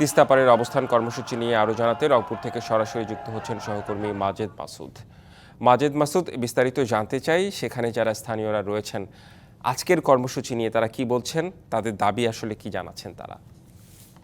তিস্তাপাড়ের অবস্থান কর্মসূচি নিয়ে আরও জানাতে রংপুর থেকে সরাসরি যুক্ত হচ্ছেন সহকর্মী মাজেদ মাসুদ। মাজেদ মাসুদ, বিস্তারিত জানতে চাই সেখানে যারা স্থানীয়রা রয়েছেন, আজকের কর্মসূচি নিয়ে তারা কি বলছেন, তাদের দাবি আসলে কি জানাচ্ছেন তারা?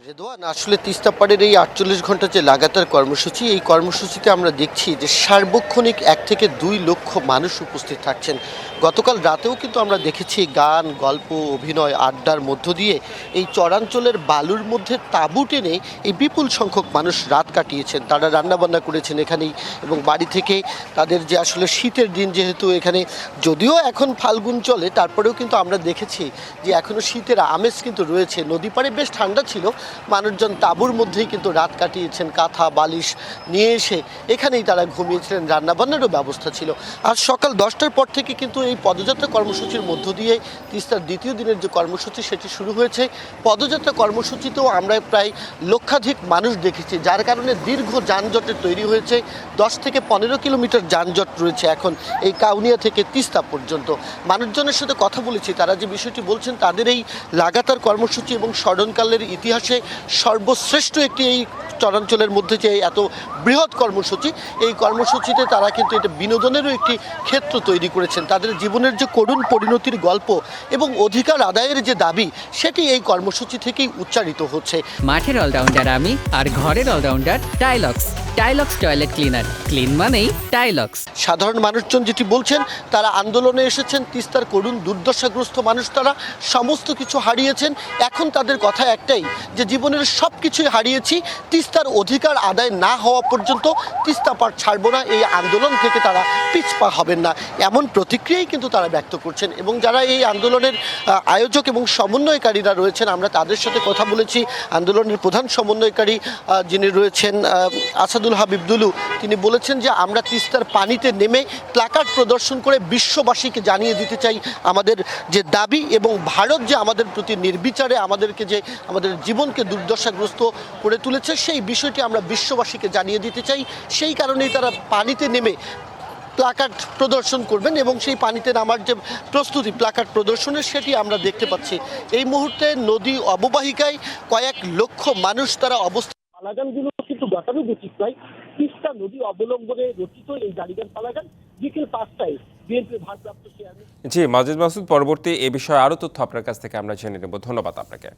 রেদওয়ান আসলে তিস্তা পাড়ের এই আটচল্লিশ ঘণ্টা যে লাগাতার কর্মসূচি, এই কর্মসূচিতে আমরা দেখছি যে সার্বক্ষণিক এক থেকে দুই লক্ষ মানুষ উপস্থিত থাকছেন। গতকাল রাতেও কিন্তু আমরা দেখেছি গান, গল্প, অভিনয়, আড্ডার মধ্য দিয়ে এই চরাঞ্চলের বালুর মধ্যে তাঁবু টেনে এই বিপুল সংখ্যক মানুষ রাত কাটিয়েছেন। তারা রান্নাবান্না করেছেন এখানেই এবং বাড়ি থেকে তাদের যে আসলে শীতের দিন যেহেতু এখানে, যদিও এখন ফাল্গুন চলে, তারপরেও কিন্তু আমরা দেখেছি যে এখনও শীতের আমেজ কিন্তু রয়েছে। নদী পাড়ে বেশ ঠান্ডা ছিল মানুষজন তাঁবুর মধ্যেই কিন্তু রাত কাটিয়েছেন, কাঁথা, বালিশ নিয়ে এসে এখানেই তারা ঘুমিয়েছিলেন। রান্নাবান্নারও ব্যবস্থা ছিল। আজ সকাল দশটার পর থেকে কিন্তু এই পদযাত্রা কর্মসূচির মধ্য দিয়ে তিস্তার দ্বিতীয় দিনের যে কর্মসূচি, সেটি শুরু হয়েছে। পদযাত্রা কর্মসূচিতেও আমরা প্রায় লক্ষাধিক মানুষ দেখেছি, যার কারণে দীর্ঘ যানজটের তৈরি হয়েছে। দশ থেকে পনেরো কিলোমিটার যানজট রয়েছে এখন এই কাউনিয়া থেকে তিস্তা পর্যন্ত। মানুষজনের সাথে কথা বলেছি, তারা যে বিষয়টি বলছেন, তাদের এই লাগাতার কর্মসূচি এবং স্মরণকালের ইতিহাসে সর্বশ্রেষ্ঠ একটি এই চরাঞ্চলের মধ্যে যে এত বৃহৎ কর্মসূচি, এই কর্মসূচিতে তারা কিন্তু এটা বিনোদনেরও একটি ক্ষেত্র তৈরি করেছেন। তাদের জীবনের যে করুণ পরিণতির গল্প এবং অধিকার আদায়ের যে দাবি, সেটি এই কর্মসূচি থেকেই উচ্চারিত হচ্ছে। মাঠের অলরাউন্ডার আমি আর ঘরের allrounder Tylox Tylox toilet cleaner clean মানেই টাইলক্স সাধারণ মানুষজন যেটি বলছেন, তারা আন্দোলনে এসেছেন, তিস্তার করুণ, দুর্দশাগ্রস্ত মানুষ তারা সমস্ত কিছু হারিয়েছেন। এখন তাদের কথা একটাই, যে জীবনের সব কিছুই হারিয়েছি, তিস্তার অধিকার আদায় না হওয়া পর্যন্ত তিস্তা পার ছাড়বো না, এই আন্দোলন থেকে তারা পিছপা হবেন না। এমন প্রতিক্রিয়াই কিন্তু তারা ব্যক্ত করছেন এবং যারা এই আন্দোলনের আয়োজক এবং সমন্বয়কারীরা রয়েছেন, আমরা তাদের সাথে কথা বলেছি। আন্দোলনের প্রধান সমন্বয়কারী যিনি রয়েছেন আহ, আসাদুল হাবিবদুলু তিনি বলেছেন যে আমরা তিস্তার পানিতে নেমে প্লাকার্ড প্রদর্শন করে বিশ্ববাসীকে জানিয়ে দিতে চাই আমাদের যে দাবি এবং ভারত যে আমাদের প্রতি নির্বিচারে আমাদেরকে যে আমাদের জীবনকে দুর্দশাগ্রস্ত করে তুলেছে সেই বিষয়টি আমরা বিশ্ববাসীকে জানিয়ে দিতে চাই। সেই কারণেই তারা পানিতে নেমে প্লাকার্ড প্রদর্শন করবেন এবং সেই পানিতে নামার যে প্রস্তুতি প্লাকার্ড প্রদর্শনের সেটি আমরা দেখতে পাচ্ছি। এই মুহূর্তে নদী অববাহিকায় কয়েক লক্ষ মানুষ তারা পালাগানগুলো কিন্তু গতানুগতিক নয়। তিস্তা নদী অবলম্বনে রচিত এই জারিগান পালাগান বিকেল পাঁচটায় বিএনপির ভারপ্রাপ্ত চেয়ারম্যান জি, মাজিদ মাসুদ, পরবর্তী এ বিষয়ে আরও তথ্য আপনার কাছ থেকে আমরা জেনে নেব। ধন্যবাদ আপনাকে।